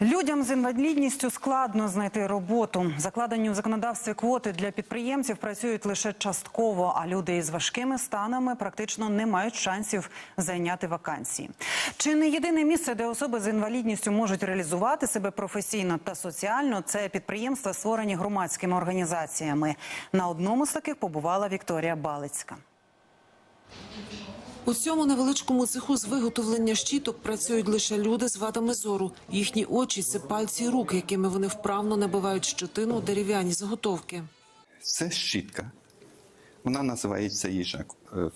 Людям з інвалідністю складно знайти роботу. Закладені у законодавстві квоти для підприємців працюють лише частково, а люди із важкими станами практично не мають шансів зайняти вакансії. Чи не єдине місце, де особи з інвалідністю можуть реалізувати себе професійно та соціально, це підприємства, створені громадськими організаціями. На одному з таких побувала Вікторія Балицька. У цьому невеличкому цеху з виготовлення щіток працюють лише люди з вадами зору. Їхні очі це пальці і руки, якими вони вправно набивають щетину у дерев'яні заготовки. Це щітка. Вона називається їжа е, е,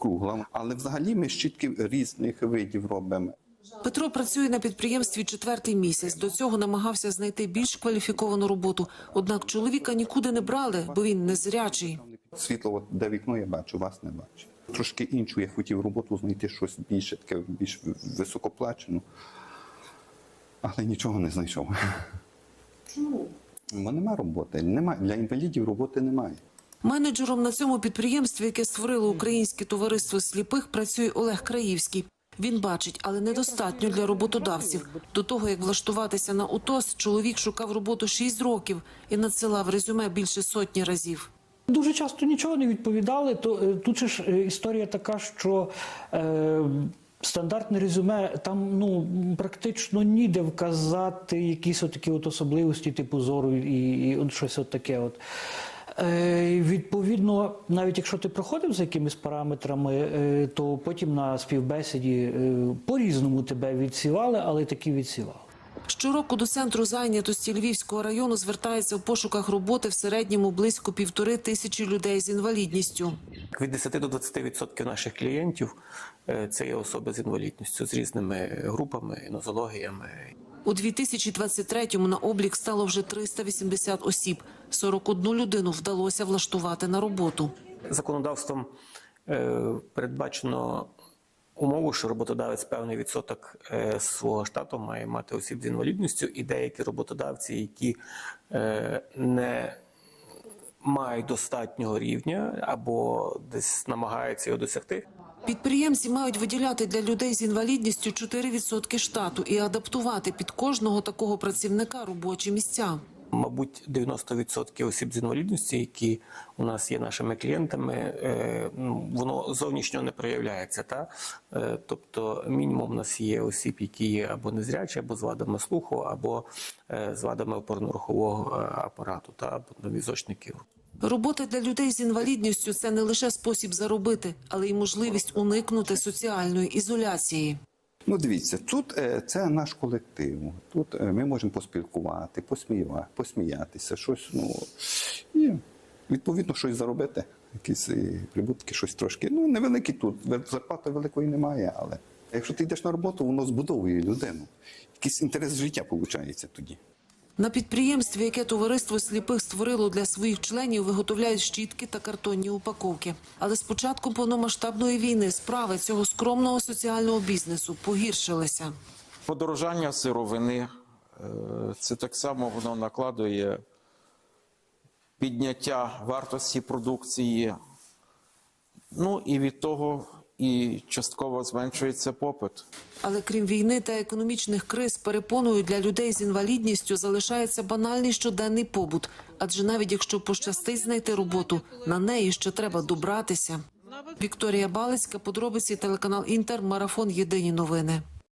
кругла. Але взагалі ми щітки різних видів робимо. Петро працює на підприємстві четвертий місяць. До цього намагався знайти більш кваліфіковану роботу. Однак чоловіка нікуди не брали, бо він незрячий. Світло, от де вікно я бачу, вас не бачу. Трошки іншу я хотів роботу знайти щось більше, таке більш високоплачену. Але нічого не знайшов. Чому? Бо нема роботи. Нема. Для інвалідів роботи немає. Менеджером на цьому підприємстві, яке створило Українське товариство сліпих, працює Олег Краївський. Він бачить, але недостатньо для роботодавців. До того як влаштуватися на УТОС, чоловік шукав роботу 6 років і надсилав резюме більше сотні разів. Дуже часто нічого не відповідали. То е, тут ж е, історія така, що е, стандартне резюме там ну практично ніде вказати якісь отакі от особливості, типу зору і, і от щось от таке. От. Е, відповідно, навіть якщо ти проходив за якимись параметрами, то потім на співбесіді е, по-різному тебе відсівали, але таки відсівали. Щороку до центру зайнятості Львівського району звертається в пошуках роботи в середньому близько півтори тисячі людей з інвалідністю. Від 10 до 20% наших клієнтів е, це є особи з інвалідністю з різними групами, нозологіями. У 2023-му на облік стало вже 380 осіб. 41 людину вдалося влаштувати на роботу. Законодавством е, передбачено умову, що роботодавець певний відсоток е, свого штату має мати осіб з інвалідністю, і деякі роботодавці, які е, не мають достатнього рівня або десь намагаються його досягти, Підприємці мають виділяти для людей з інвалідністю 4% штату і адаптувати під кожного такого працівника робочі місця. Мабуть, 90% осіб з інвалідністю, які у нас є нашими клієнтами, е, ну, воно зовнішньо не проявляється. Та? Е, Тобто, мінімум у нас є осіб, які є або незрячі, або з вадами слуху, або е, з вадами опорно-рухового апарату, та або візочників. Робота для людей з інвалідністю це не лише спосіб заробити, але й можливість уникнути соціальної ізоляції. Ну, дивіться, тут е, це наш колектив. Тут е, ми можемо поспілкувати, посміювати, посміятися, щось, ну і відповідно щось заробити. Якісь е, прибутки, щось трошки. Ну, невеликі тут. Зарплати великої немає, але якщо ти йдеш на роботу, воно збудовує людину. Якийсь інтерес життя виходить тоді. На підприємстві, яке товариство сліпих створило для своїх членів, виготовляють щітки та картонні упаковки. Але з початком повномасштабної війни справи цього скромного соціального бізнесу погіршилися. Подорожання сировини е, це так само воно накладує підняття вартості продукції. Ну і від того і частково зменшується попит. Але крім війни та економічних криз, перепоною для людей з інвалідністю залишається банальний щоденний побут. Адже навіть якщо пощастить знайти роботу, на неї ще треба добратися. Вікторія Балицька, подробиці телеканал Інтер, марафон Єдині новини.